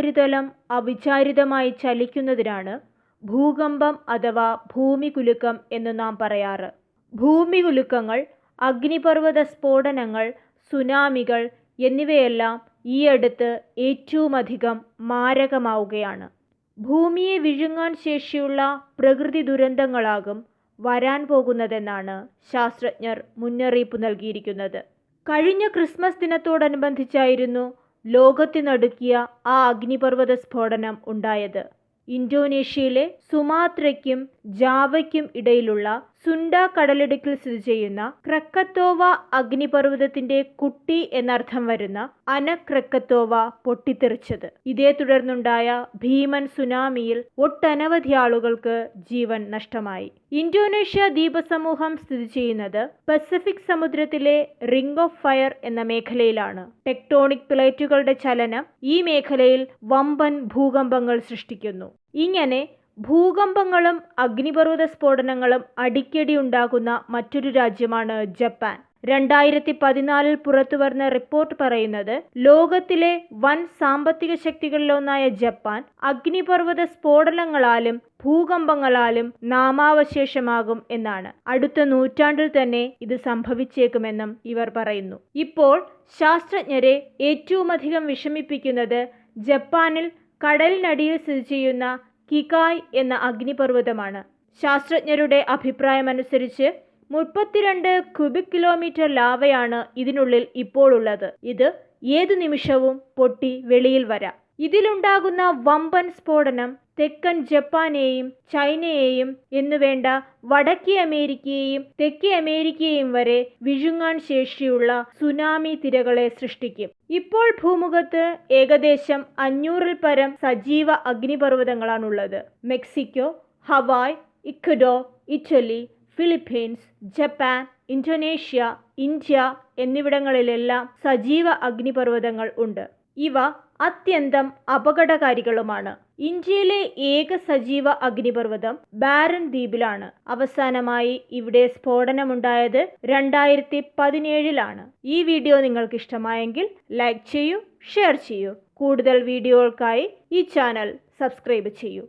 ഉപരിതലം അവിചാരിതമായി ചലിക്കുന്നതിനാണ് ഭൂകമ്പം അഥവാ ഭൂമികുലുക്കം എന്ന് നാം പറയാറ്. ഭൂമികുലുക്കങ്ങൾ അഗ്നിപർവത സ്ഫോടനങ്ങൾ സുനാമികൾ എന്നിവയെല്ലാം ഈയടുത്ത് ഏറ്റവുമധികം മാരകമാവുകയാണ്. ഭൂമിയെ വിഴുങ്ങാൻ ശേഷിയുള്ള പ്രകൃതി ദുരന്തങ്ങളാകും വരാൻ പോകുന്നതെന്നാണ് ശാസ്ത്രജ്ഞർ മുന്നറിയിപ്പ് നൽകിയിരിക്കുന്നത്. കഴിഞ്ഞ ക്രിസ്മസ് ദിനത്തോടനുബന്ധിച്ചായിരുന്നു ലോകത്തിനടുക്കിയ ആ അഗ്നിപർവത സ്ഫോടനം ഉണ്ടായത്. ഇന്തോനേഷ്യയിലെ സുമാത്രയ്ക്കും ജാവയ്ക്കും ഇടയിലുള്ള സുണ്ട കടലിടുക്കിൽ സ്ഥിതി ചെയ്യുന്ന ക്രക്കത്തോവ അഗ്നിപർവതത്തിന്റെ കുട്ടി എന്നർത്ഥം വരുന്ന അന അനക്രക്കത്തോവ പൊട്ടിത്തെറിച്ചത്. ഇതേ തുടർന്നുണ്ടായ ഭീമൻ സുനാമിയിൽ ഒട്ടനവധി ആളുകൾക്ക് ജീവൻ നഷ്ടമായി. ഇന്തോനേഷ്യ ദ്വീപസമൂഹം സ്ഥിതി ചെയ്യുന്നത് പസഫിക് സമുദ്രത്തിലെ റിംഗ് ഓഫ് ഫയർ എന്ന മേഖലയിലാണ്. ടെക്ടോണിക് പ്ലേറ്റുകളുടെ ചലനം ഈ മേഖലയിൽ വമ്പൻ ഭൂകമ്പങ്ങൾ സൃഷ്ടിക്കുന്നു. ഇങ്ങനെ ഭൂകമ്പങ്ങളും അഗ്നിപർവത സ്ഫോടനങ്ങളും അടിക്കടി ഉണ്ടാകുന്ന മറ്റൊരു രാജ്യമാണ് ജപ്പാൻ. രണ്ടായിരത്തി പതിനാലിൽ പുറത്തുവരുന്ന റിപ്പോർട്ട് പറയുന്നത് ലോകത്തിലെ വൻ സാമ്പത്തിക ശക്തികളിലൊന്നായ ജപ്പാൻ അഗ്നിപർവത സ്ഫോടനങ്ങളാലും ഭൂകമ്പങ്ങളാലും നാമാവശേഷമാകും എന്നാണ്. അടുത്ത നൂറ്റാണ്ടിൽ തന്നെ ഇത് സംഭവിച്ചേക്കുമെന്നും ഇവർ പറയുന്നു. ഇപ്പോൾ ശാസ്ത്രജ്ഞരെ ഏറ്റവുമധികം വിഷമിപ്പിക്കുന്നത് ജപ്പാനിൽ കടലിനടിയിൽ സ്ഥിതി ചെയ്യുന്ന കികായ് എന്ന അഗ്നിപർവതമാണ്. ശാസ്ത്രജ്ഞരുടെ അഭിപ്രായമനുസരിച്ച് മുപ്പത്തിരണ്ട് ക്യൂബിക് കിലോമീറ്റർ ലാവയാണ് ഇതിനുള്ളിൽ ഇപ്പോഴുള്ളത്. ഇത് ഏതു നിമിഷവും പൊട്ടി വെളിയിൽ വരാം. ഇതിലുണ്ടാകുന്ന വമ്പൻ സ്ഫോടനം തെക്കൻ ജപ്പാനെയും ചൈനയെയും എന്നുവേണ്ട വടക്കേ അമേരിക്കയെയും തെക്കേ അമേരിക്കയെയും വരെ വിഴുങ്ങാൻ ശേഷിയുള്ള സുനാമി തിരകളെ സൃഷ്ടിക്കും. ഇപ്പോൾ ഭൂമുഖത്ത് ഏകദേശം അഞ്ഞൂറിൽ പരം സജീവ അഗ്നിപർവതങ്ങളാണുള്ളത്. Mexico Hawaii Ecuador Italy Philippines Japan Indonesia India എന്നിവിടങ്ങളിലെല്ലാം സജീവ അഗ്നിപർവതങ്ങൾ ഉണ്ട്. ഇവ അത്യന്തം അപകടകാരികളുമാണ്. ഇന്ത്യയിലെ ഏക സജീവ അഗ്നിപർവതം ബാരൻ ദ്വീപിലാണ്. അവസാനമായി ഇവിടെ സ്ഫോടനമുണ്ടായത് രണ്ടായിരത്തി പതിനേഴിലാണ് ഈ വീഡിയോ നിങ്ങൾക്ക് ഇഷ്ടമായെങ്കിൽ ലൈക്ക് ചെയ്യൂ ഷെയർ ചെയ്യൂ. കൂടുതൽ വീഡിയോകൾക്കായി ഈ ചാനൽ സബ്സ്ക്രൈബ് ചെയ്യൂ.